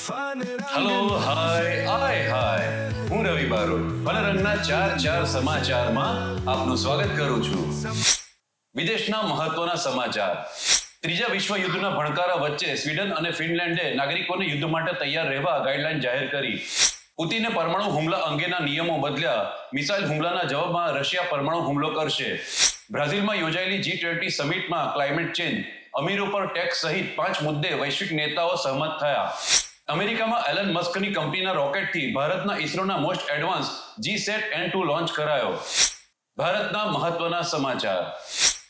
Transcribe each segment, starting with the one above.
Hello hi આય હાય હું રવિ બારોટ, ફલરંગના ચાર ચાર સમાચારમાં આપનું સ્વાગત કરું છું. વિદેશના મહત્વના સમાચાર. ત્રીજા વિશ્વ યુદ્ધના ભણકારા વચ્ચે સ્વીડન અને ફિનલેન્ડે નાગરિકોને યુદ્ધ માટે તૈયાર રહેવા ગાઈડલાઈન જાહેર કરી. પુતિને પરમાણુ હુમલા અંગેના નિયમો બદલ્યા. મિસાઇલ હુમલાના જવાબમાં રશિયા પરમાણુ હુમલો કરશે. બ્રાઝિલમાં યોજાયેલી જી ટ્વેન્ટી સમિટમાં ક્લાઇમેટ ચેન્જ. અમીરો પર ટેક્સ સહિત પાંચ મુદ્દે વૈશ્વિક નેતાઓ સહમત થયા. અમેરિકામાં એલન મસ્કની કંપનીના રોકેટથી ભારતના ઇસરોના most advance G sat N two launch કરાયો. ભારતના મહત્વના સમાચાર.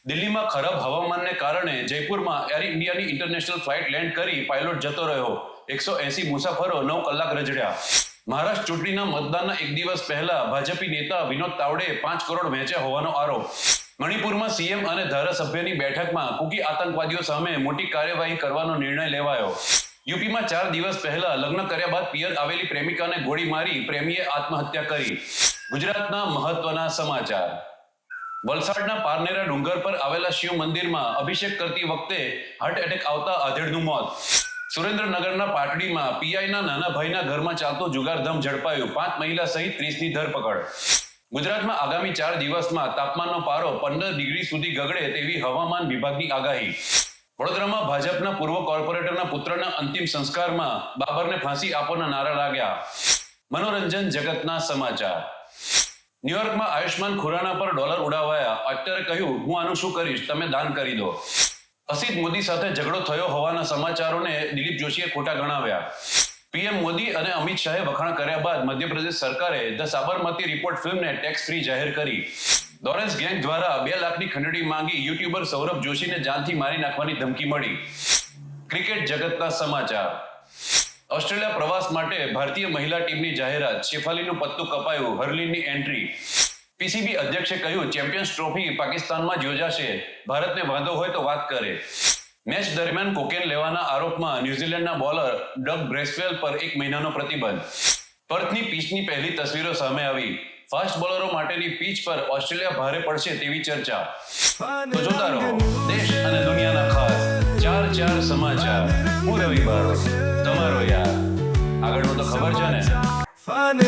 દિલ્હીમાં ખરાબ હવામાનને કારણે જયપુરમાં એર ઇન્ડિયાની ઇન્ટરનેશનલ ફ્લાઇટ લેન્ડ કરી પાયલોટ જતો રહ્યો. એકસો એસી મુસાફરો નવ કલાક રજડ્યા. મહારાષ્ટ્ર ચૂંટણીના મતદાનના એક દિવસ પહેલા ભાજપી નેતા વિનોદ તાવડે પાંચ કરોડ વેચ્યા હોવાનો આરોપ. મણિપુરમાં સીએમ અને ધારાસભ્યની બેઠકમાં કુકી આતંકવાદીઓ સામે મોટી કાર્યવાહી કરવાનો નિર્ણય લેવાયો. યુપીમાં ચાર દિવસ પહેલા લગ્ન કર્યા બાદ પિયર આવેલી પ્રેમિકાને ગોળી મારી પ્રેમીએ આત્મહત્યા કરી. ગુજરાતના મહત્વના સમાચાર. વલસાડના પારનેરા ડુંગર પર આવેલા શિવ મંદિરમાં અભિષેક કરતી વખતે હાર્ટ એટેક આવતા આધેડનું મોત. સુરેન્દ્રનગરના પાટડીમાં પીઆઈના નાના ભાઈના ઘરમાં ચાલતો જુગારધમ ઝડપાયું. પાંચ મહિલા સહિત ત્રીસની ધરપકડ. ગુજરાતમાં આગામી ચાર દિવસમાં તાપમાનનો પારો પંદર ડિગ્રી સુધી ગગડે તેવી હવામાન વિભાગની આગાહી. વડોદરામાં ભાજપના પૂર્વ કોર્પોરેટરના પુત્રના અંતિમ સંસ્કારમાં બાબરને ફાંસી આપવાના નારા લાગ્યા. મનોરંજન જગતના સમાચાર. ન્યુયોર્કમાં આયુષ્માન ખુરાના પર ડોલર ઉડાવાયા. અત્યારે કહ્યું, હું આનું શું કરીશ? તમે દાન કરી દો. અસિત મોદી સાથે ઝઘડો થયો હોવાના સમાચારોને દિલીપ જોશીએ ખોટા ગણાવ્યા. પીએમ મોદી અને અમિત શાહે વખાણ કર્યા બાદ મધ્યપ્રદેશ સરકારે ધ સાબરમતી રિપોર્ટ ફિલ્મને ટેક્સ ફ્રી જાહેર કરી. લોરેન્સ ગેંગ દ્વારા બે લાખની ખંડણી માંગી યુટ્યુબર સૌરભ જોશીને જાનથી મારી નાખવાની ધમકી મળી. ક્રિકેટ જગતના સમાચાર. ઓસ્ટ્રેલિયા પ્રવાસ માટે ભારતીય મહિલા ટીમની જાહેરાત. શેફાલીનું પત્તું કપાયું. હર્લિનની એન્ટ્રી. પીસીબી અધ્યક્ષે કહ્યું, ચેમ્પિયન્સ ટ્રોફી પાકિસ્તાનમાં યોજાશે. ભારતને વાંધો હોય તો વાત કરે. મેચ દરમિયાન કોકેન લેવાના આરોપમાં ન્યુઝીલેન્ડના બોલર ડગ બ્રેસવેલ પર એક મહિનાનો પ્રતિબંધ. પર્થની પીચની પહેલી તસવીરો સામે આવી. ફાસ્ટ બોલરો માટેની પીચ પર ઓસ્ટ્રેલિયા ભારે પડશે તેવી ચર્ચા. તો જોતા રહો. દેશ અને દુનિયાના ખાસ ચાર ચાર સમાચાર. હું રવિ બારો તમારો યાર. આગળનું તો ખબર છે ને? ફન